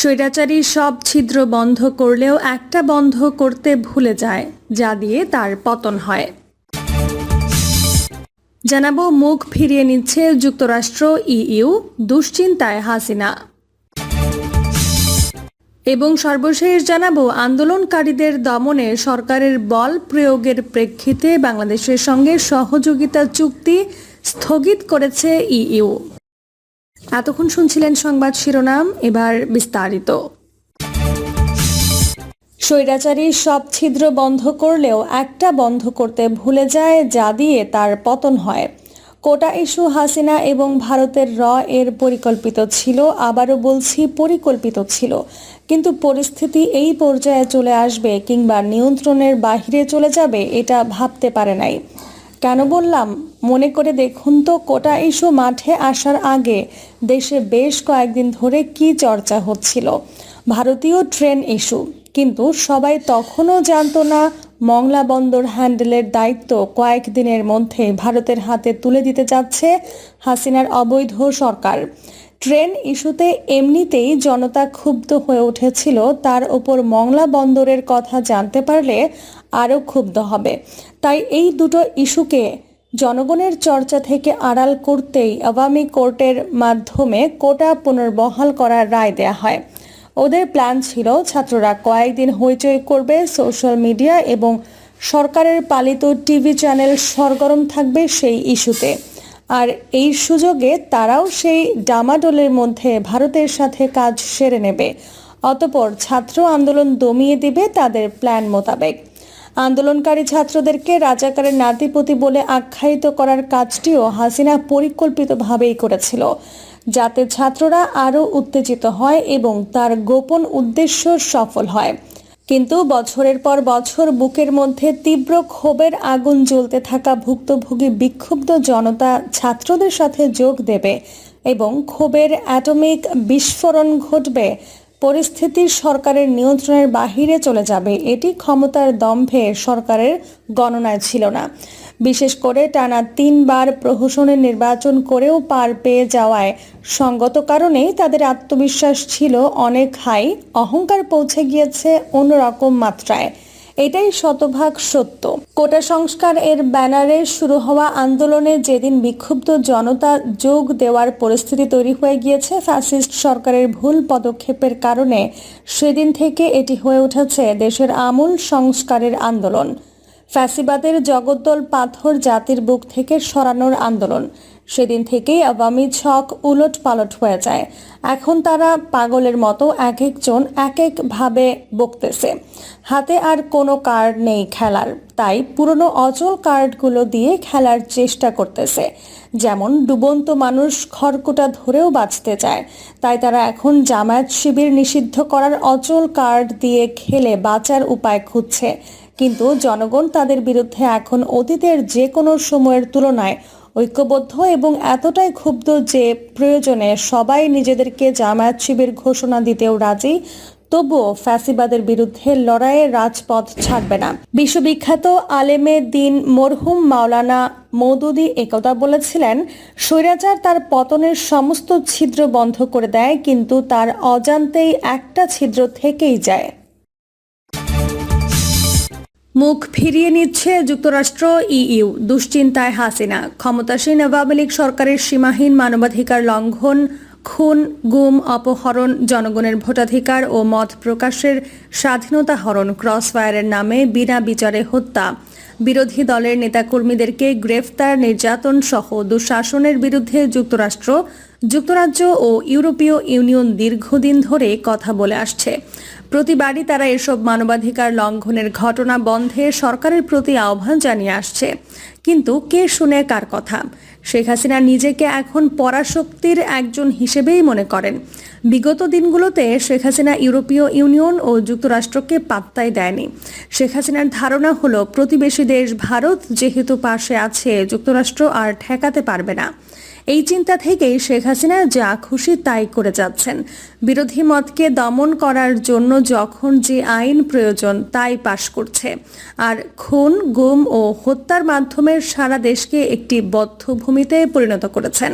স্বৈরাচারী সব ছিদ্র বন্ধ করলেও একটা বন্ধ করতে ভুলে যায়, যা দিয়ে তার পতন হয়। জানাব, মুখ ফিরিয়ে নিচ্ছে যুক্তরাষ্ট্র, ইইউ, দুশ্চিন্তায় হাসিনা। এবং সর্বশেষ জানাব, আন্দোলনকারীদের দমনে সরকারের বল প্রয়োগের প্রেক্ষিতে বাংলাদেশের সঙ্গে সহযোগিতা চুক্তি স্থগিত করেছে ইইউ। এতক্ষণ শুনছিলেন সংবাদ শিরোনাম, এবার বিস্তারিত। স্বৈরাচারী সব ছিদ্র বন্ধ করলেও একটা বন্ধ করতে ভুলে যায়, যা দিয়ে তার পতন হয়। কোটা ইস্যু হাসিনা এবং ভারতের র এর পরিকল্পিত ছিল, আবারও বলছি পরিকল্পিত ছিল। কিন্তু পরিস্থিতি এই পর্যায়ে চলে আসবে কিংবা নিয়ন্ত্রণের বাহিরে চলে যাবে, এটা ভাবতে পারে নাই। কেন বললাম? মনে করে দেখুন তো, কোটা ইস্যু মাঠে আসার আগে দেশে বেশ কয়েকদিন ধরে কি চর্চা হচ্ছিল। ভারতীয় ট্রেন ইস্যু। কিন্তু সবাই তখনও জানতো না, মংলা বন্দর হ্যান্ডেলের দায়িত্ব কয়েকদিনের মধ্যে ভারতের হাতে তুলে দিতে যাচ্ছে হাসিনার অবৈধ সরকার। ট্রেন ইস্যুতে এমনিতেই জনতা ক্ষুব্ধ হয়ে উঠেছিল, তার ওপর মংলা বন্দরের কথা জানতে পারলে আরও ক্ষুব্ধ হবে। তাই এই দুটো ইস্যুকে জনগণের চর্চা থেকে আড়াল করতেই আওয়ামী কোর্টের মাধ্যমে কোটা পুনর্বহাল করার রায় দেয়া হয়। ওদের প্ল্যান ছিল, ছাত্ররা কয়েকদিন হইচই করবে সোশ্যাল মিডিয়া এবং সরকারের পালিত টিভি চ্যানেল সরগরম থাকবে সেই ইস্যুতে। আর এই সুযোগে তারাও সেই ডামাডোলের মধ্যে ভারতের সাথে কাজ সেরে নেবে। অতপর ছাত্র আন্দোলন দমিয়ে দিবে তাদের প্ল্যান মোতাবেক। আন্দোলনকারী ছাত্রদেরকে রাজাকারের নাতিপতি বলে আখ্যায়িত করার কাজটিও হাসিনা পরিকল্পিতভাবেই করেছিল, যাতে ছাত্ররা আরও উত্তেজিত হয় এবং তার গোপন উদ্দেশ্য সফল হয়। কিন্তু বছরের পর বছর বুকের মধ্যে তীব্র ক্ষোভের আগুন জ্বলতে থাকা ভুক্তভোগী বিক্ষুব্ধ জনতা ছাত্রদের সাথে যোগ দেবে এবং ক্ষোভের অ্যাটমিক বিস্ফোরণ ঘটবে পরিস্থিতি সরকারের নিয়ন্ত্রণের বাহিরে চলে যাবে, এটি ক্ষমতার দম্ভে সরকারের গণনায় ছিল না। বিশেষ করে টানা তিনবার প্রহসনের নির্বাচন করেও পার পেয়ে যাওয়ায় সঙ্গত কারণেই তাদের আত্মবিশ্বাস ছিল অনেক হাই, অহংকার পৌঁছে গিয়েছে অন্যরকম মাত্রায়। এটাই শতভাগ সত্য। কোটা সংস্কার এর ব্যানারে শুরু হওয়া আন্দোলনে যেদিন বিক্ষুব্ধ জনতা যোগ দেওয়ার পরিস্থিতি তৈরি হয়ে গিয়েছে ফ্যাসিস্ট সরকারের ভুল পদক্ষেপের কারণে, সেদিন থেকে এটি হয়ে উঠেছে দেশের আমূল সংস্কারের আন্দোলন। ফ্যাসিবাদের জগদ্দল পাথর জাতির বুক থেকে সরানোর আন্দোলন। সেদিন থেকেই আওয়ামী ছক উলট পালট হয়ে যায়। এখন তারা পাগলের মতো এক একজন এক একভাবে বকতেছে। হাতে আর কোনো কার্ড নেই খেলার। তাই পুরনো অচল কার্ডগুলো দিয়ে খেলার চেষ্টা করতেছে। যেমন ডুবন্ত মানুষ খড়কুটা ধরেও বাঁচতে চায়। তাই তারা এখন জামায়াত শিবির নিষিদ্ধ করার অচল কার্ড দিয়ে খেলে বাঁচার উপায় খুঁজছে। কিন্তু জনগণ তাদের বিরুদ্ধে এখন অতীতের যে কোনো সময়ের তুলনায় ঐক্যবদ্ধ এবং এতটাই ক্ষুব্ধ যে প্রয়োজনে সবাই নিজেদেরকে জামায়াত শিবির ঘোষণা দিতেও রাজি, তবুও ফ্যাসিবাদের বিরুদ্ধে লড়াইয়ের রাজপথ ছাড়বে না। বিশ্ববিখ্যাত আলেমে দিন মরহুম মাওলানা মৌদুদি একথা বলেছিলেন, স্বৈরাচার তার পতনের সমস্ত ছিদ্র বন্ধ করে দেয়, কিন্তু তার অজান্তেই একটা ছিদ্র থেকেই যায়। মুখ ফিরিয়ে নিচ্ছে যুক্তরাষ্ট্র, ইইউ। দুশ্চিন্তায় হাসিনা। ক্ষমতাসীন আওয়ামী লীগ সরকারের সীমাহীন মানবাধিকার লঙ্ঘন, খুন, গুম, অপহরণ, জনগণের ভোটাধিকার ও মত প্রকাশের স্বাধীনতা হরণ, ক্রসফায়ারের নামে বিনা বিচারে হত্যা। বিরোধী দলের নেতাকর্মীদেরকে গ্রেফতার, নির্যাতন সহ দুঃশাসনের বিরুদ্ধে যুক্তরাষ্ট্র, যুক্তরাজ্য ও ইউরোপীয় ইউনিয়ন দীর্ঘদিন ধরে কথা বলে আসছে। প্রতিবারই তারা এসব মানবাধিকার লঙ্ঘনের ঘটনা বন্ধে সরকারের প্রতি আহ্বান জানিয়ে আসছে। কিন্তু কে শুনে কার কথা? শেখ হাসিনা নিজেকে এখন পরাশক্তির একজন হিসেবেই মনে করেন। বিগত দিনগুলোতে শেখ হাসিনা ইউরোপীয় ইউনিয়ন ও যুক্তরাষ্ট্রকে পাত্তাই দেয়নি। শেখ হাসিনার ধারণা হলো, প্রতিবেশী দেশ ভারত যেহেতু পাশে আছে, যুক্তরাষ্ট্র আর ঠেকাতে পারবে না। এই চিন্তা থেকেই শেখ হাসিনা যা খুশি তাই করে যাচ্ছেন। বিরোধী মতকে দমন করার জন্য যখন যে আইন প্রয়োজন তাই পাশ করছে। আর খুন, গুম ও হত্যার মাধ্যমে সারা দেশকে একটি বদ্ধভূমিতে পরিণত করেছেন।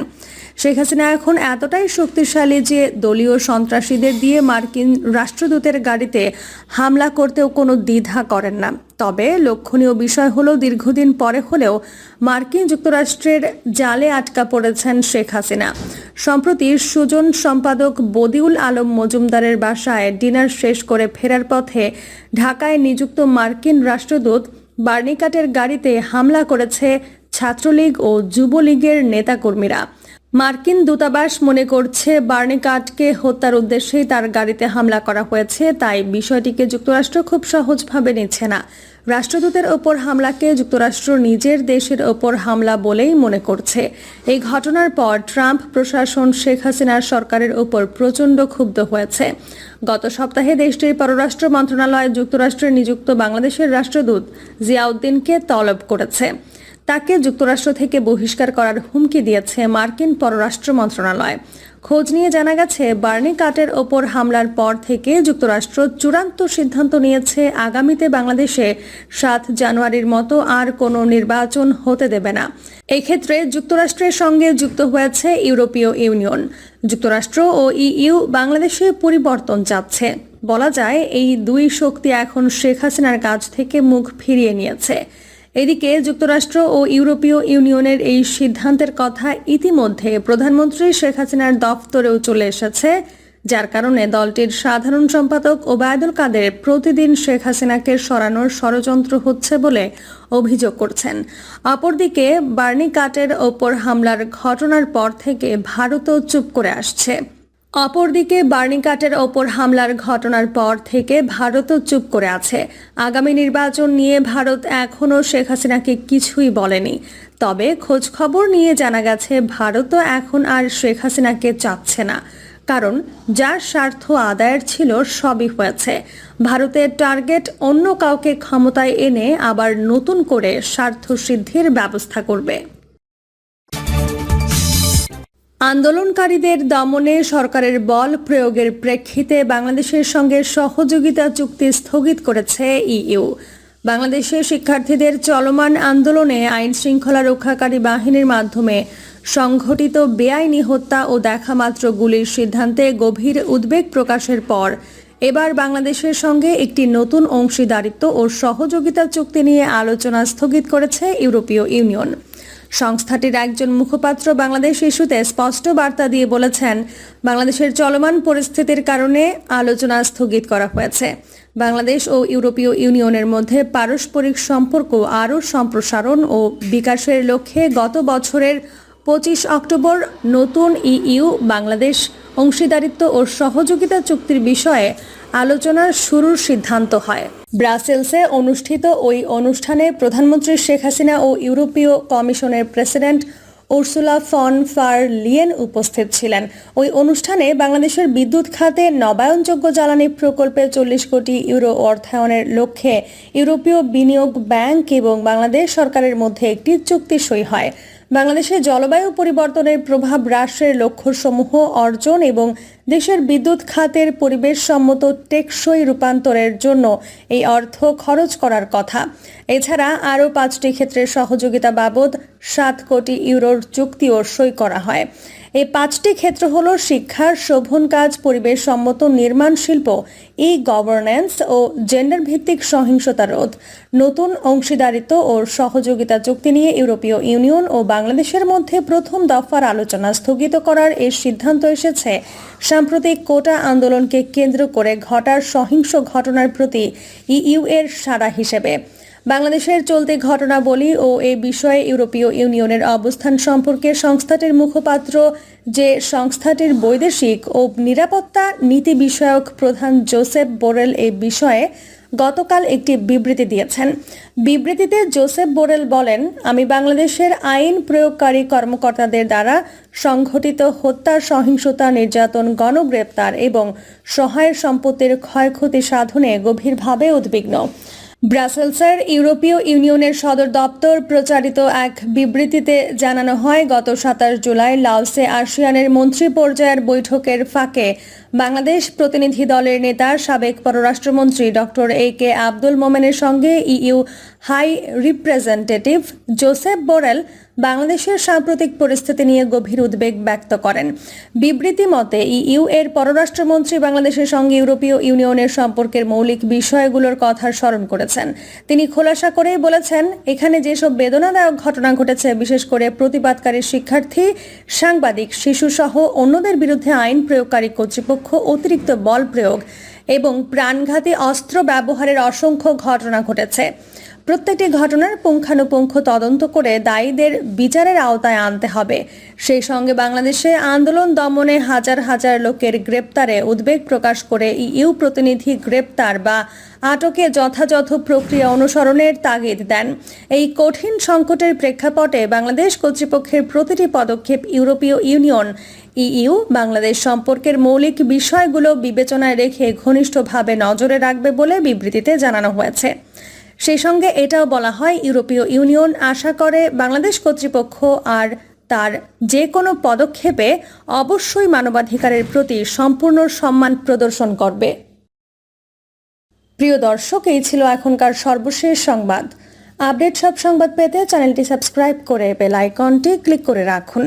শেখ হাসিনা এখন এতটাই শক্তিশালী যে দলীয় সন্ত্রাসীদের দিয়ে মার্কিন রাষ্ট্রদূতের গাড়িতে হামলা করতেও কোনো দ্বিধা করেন না। তবে লক্ষণীয় বিষয় হলো, দীর্ঘদিন পরে হলেও মার্কিন যুক্তরাষ্ট্রের জালে আটকা পড়েছেন শেখ হাসিনা। সম্প্রতি সুজন সম্পাদক বদিউল আলম মজুমদারের বাসায় ডিনার শেষ করে ফেরার পথে ঢাকায় নিযুক্ত মার্কিন রাষ্ট্রদূত বার্নিকাটের গাড়িতে হামলা করেছে ছাত্রলীগ ও যুবলীগের নেতাকর্মীরা। মার্কিন দূতাবাস মনে করছে বার্নিকাটকে হত্যার উদ্দেশ্যেই তার গাড়িতে হামলা করা হয়েছে, তাই বিষয়টিকে যুক্তরাষ্ট্র খুব সহজভাবে নিচ্ছে না। রাষ্ট্রদূতের ওপর হামলাকে যুক্তরাষ্ট্র নিজের দেশের ওপর হামলা বলেই মনে করছে। এই ঘটনার পর ট্রাম্প প্রশাসন শেখ হাসিনার সরকারের ওপর প্রচণ্ড ক্ষুব্ধ হয়েছে। গত সপ্তাহে দেশটির পররাষ্ট্র মন্ত্রণালয় যুক্তরাষ্ট্রে নিযুক্ত বাংলাদেশের রাষ্ট্রদূত জিয়াউদ্দিনকে তলব করেছে। তাকে যুক্তরাষ্ট্র থেকে বহিষ্কার করার হুমকি দিয়েছে মার্কিন পররাষ্ট্র মন্ত্রণালয়। খোঁজ নিয়ে জানা গেছে, বার্নি কাটের ওপর হামলার পর থেকে যুক্তরাষ্ট্র চূড়ান্ত সিদ্ধান্ত নিয়েছে আগামীতে বাংলাদেশে সাত জানুয়ারির মতো আর কোনো নির্বাচন হতে দেবে না। এক্ষেত্রে যুক্তরাষ্ট্রের সঙ্গে যুক্ত হয়েছে ইউরোপীয় ইউনিয়ন। যুক্তরাষ্ট্র ও ইইউ বাংলাদেশে পরিবর্তন চাচ্ছে। বলা যায়, এই দুই শক্তি এখন শেখ হাসিনার কাছ থেকে মুখ ফিরিয়ে নিয়েছে। এদিকে যুক্তরাষ্ট্র ও ইউরোপীয় ইউনিয়নের এই সিদ্ধান্তের কথা ইতিমধ্যে প্রধানমন্ত্রী শেখ হাসিনার দফতরেও চলে এসেছে, যার কারণে দলটির সাধারণ সম্পাদক ওবায়দুল কাদের প্রতিদিন শেখ হাসিনাকে সরানোর ষড়যন্ত্র হচ্ছে বলে অভিযোগ করছেন। অপরদিকে বার্নি কাটের ওপর হামলার ঘটনার পর থেকে ভারতও চুপ করে আসছে। অপরদিকে বার্নিকাটের ওপর হামলার ঘটনার পর থেকে ভারতও চুপ করে আছে। আগামী নির্বাচন নিয়ে ভারত এখনও শেখ হাসিনাকে কিছুই বলেনি। তবে খোঁজ খবর নিয়ে জানা গেছে, ভারতও এখন আর শেখ হাসিনাকে চাচ্ছে না। কারণ যার স্বার্থ আদায়ের ছিল সবই হয়েছে। ভারতের টার্গেট অন্য কাউকে ক্ষমতায় এনে আবার নতুন করে স্বার্থ সিদ্ধির ব্যবস্থা করবে। আন্দোলনকারীদের দমনে সরকারের বল প্রয়োগের প্রেক্ষিতে বাংলাদেশের সঙ্গে সহযোগিতা চুক্তি স্থগিত করেছে ইইউ। বাংলাদেশের শিক্ষার্থীদের চলমান আন্দোলনে আইন শৃঙ্খলা রক্ষাকারী বাহিনীর মাধ্যমে সংঘটিত বেআইনি হত্যা ও দেখামাত্র গুলির সিদ্ধান্তে গভীর উদ্বেগ প্রকাশের পর এবার বাংলাদেশের সঙ্গে একটি নতুন অংশীদারিত্ব ও সহযোগিতা চুক্তি নিয়ে আলোচনা স্থগিত করেছে ইউরোপীয় ইউনিয়ন। সংস্থাটির একজন মুখপাত্র বাংলাদেশ ইস্যুতে স্পষ্ট বার্তা দিয়ে বলেছেন, বাংলাদেশের চলমান পরিস্থিতির কারণে আলোচনা স্থগিত করা হয়েছে। বাংলাদেশ ও ইউরোপীয় ইউনিয়নের মধ্যে পারস্পরিক সম্পর্ক আরও সম্প্রসারণ ও বিকাশের লক্ষ্যে গত বছরের পঁচিশ অক্টোবর নতুন ইইউ, বাংলাদেশ অংশীদারিত্ব ও সহযোগিতা চুক্তির বিষয়ে আলোচনার শুরুর সিদ্ধান্ত হয়। ব্রাসেলসে অনুষ্ঠিত ওই অনুষ্ঠানে প্রধানমন্ত্রী শেখ হাসিনা ও ইউরোপীয় কমিশনের president Ursula von der Leyen উপস্থিত ছিলেন। ওই অনুষ্ঠানে বাংলাদেশের বিদ্যুৎ খাতে নবায়নযোগ্য জ্বালানি প্রকল্পে চল্লিশ কোটি ইউরো অর্থায়নের লক্ষ্যে ইউরোপীয় বিনিয়োগ ব্যাংক এবং বাংলাদেশ সরকারের মধ্যে একটি চুক্তি সই হয়। বাংলাদেশে জলবায়ু পরিবর্তনের প্রভাব হ্রাসের লক্ষ্যসমূহ অর্জন এবং দেশের বিদ্যুৎ খাতের পরিবেশ সম্মত টেকসই রূপান্তরের জন্য এই অর্থ খরচ করার কথা। এছাড়া আরও পাঁচটি ক্ষেত্রে সহযোগিতা বাবদ সাত কোটি ইউরোর চুক্তিও সই করা হয়। এই পাঁচটি ক্ষেত্র হল শিক্ষা, শোভন কাজ, পরিবেশ সম্মত, নির্মাণ শিল্প ই গভর্নেন্স ও জেন্ডার ভিত্তিক সহিংসতা রোধ। নতুন অংশীদারিত্ব ও সহযোগিতা চুক্তি নিয়ে ইউরোপীয় ইউনিয়ন ও বাংলাদেশের মধ্যে প্রথম দফার আলোচনা স্থগিত করার এই সিদ্ধান্ত এসেছে। সাম্প্রতিক কোটা আন্দোলনকে কেন্দ্র করে ঘটার সহিংস ঘটনার প্রতি ইইউ এর সাড়া হিসেবে। বাংলাদেশের চলতি ঘটনাবলী ও এ বিষয়ে ইউরোপীয় ইউনিয়নের অবস্থান সম্পর্কে সংস্থাটির মুখপাত্র যে সংস্থাটির বৈদেশিক ও নিরাপত্তা নীতি বিষয়ক প্রধান জোসেফ বোরেল এ বিষয়ে গতকাল একটি বিবৃতি দিয়েছেন। বিবৃতিতে জোসেফ বোরেল বলেন, আমি বাংলাদেশের আইন প্রয়োগকারী কর্মকর্তাদের দ্বারা সংঘটিত হত্যা সহিংসতা, নির্যাতন, গণগ্রেপ্তার এবং সহায় সম্পত্তির ক্ষয়ক্ষতি সাধনে গভীরভাবে উদ্বিগ্ন। ব্রাসেলসের ইউরোপীয় ইউনিয়নের সদর দপ্তর প্রচারিত এক বিবৃতিতে জানানো হয়, গত সাতাশ জুলাই লাওসে আসিয়ানের মন্ত্রী পর্যায়ের বৈঠকের ফাঁকে বাংলাদেশ প্রতিনিধি দলের নেতা, সাবেক পররাষ্ট্রমন্ত্রী ডক্টর এ কে আব্দুল মোমেনের সঙ্গে EU high representative Josep Borrell বাংলাদেশের সাম্প্রতিক পরিস্থিতি নিয়ে গভীর উদ্বেগ ব্যক্ত করেন। বিবৃতি মতে, ইইউ এর পররাষ্ট্রমন্ত্রী বাংলাদেশের সঙ্গে ইউরোপীয় ইউনিয়নের সম্পর্কের মৌলিক বিষয়গুলোর কথা স্মরণ করেছেন। তিনি খোলাসা করেই বলেছেন, এখানে যেসব বেদনাদায়ক ঘটনা ঘটেছে, বিশেষ করে প্রতিবাদকারী শিক্ষার্থী, সাংবাদিক, শিশুসহ অন্যদের বিরুদ্ধে আইন প্রয়োগকারী কর্তৃপক্ষ অতিরিক্ত বল প্রয়োগ এবং প্রাণঘাতী অস্ত্র ব্যবহারের অসংখ্য ঘটনা ঘটেছে। প্রত্যেকটি ঘটনার পুঙ্খানুপুঙ্খ তদন্ত করে দায়ীদের বিচারের আওতায় আনতে হবে। সেই সঙ্গে বাংলাদেশে আন্দোলন দমনে হাজার হাজার লোকের গ্রেপ্তারে উদ্বেগ প্রকাশ করে ইউ প্রতিনিধি গ্রেপ্তার বা আটকে যথাযথ প্রক্রিয়া অনুসরণের তাগিদ দেন। এই কঠিন সংকটের প্রেক্ষাপটে বাংলাদেশ কর্তৃপক্ষের প্রতিটি পদক্ষেপ ইউরোপীয় ইউনিয়ন, ইইউ, বাংলাদেশ সম্পর্কের মৌলিক বিষয়গুলো বিবেচনায় রেখে ঘনিষ্ঠভাবে নজরে রাখবে বলে বিবৃতিতে জানানো হয়েছে। সেই সঙ্গে এটাও বলা হয়, ইউরোপীয় ইউনিয়ন আশা করে বাংলাদেশ কর্তৃপক্ষ আর তার যে কোনো পদক্ষেপে অবশ্যই মানবাধিকারের প্রতি সম্পূর্ণ সম্মান প্রদর্শন করবে। প্রিয় দর্শক, এই ছিল এখনকার সর্বশেষ সংবাদ। আপডেট সব সংবাদ পেতে চ্যানেলটি সাবস্ক্রাইব করে বেল আইকনটি ক্লিক করে রাখুন।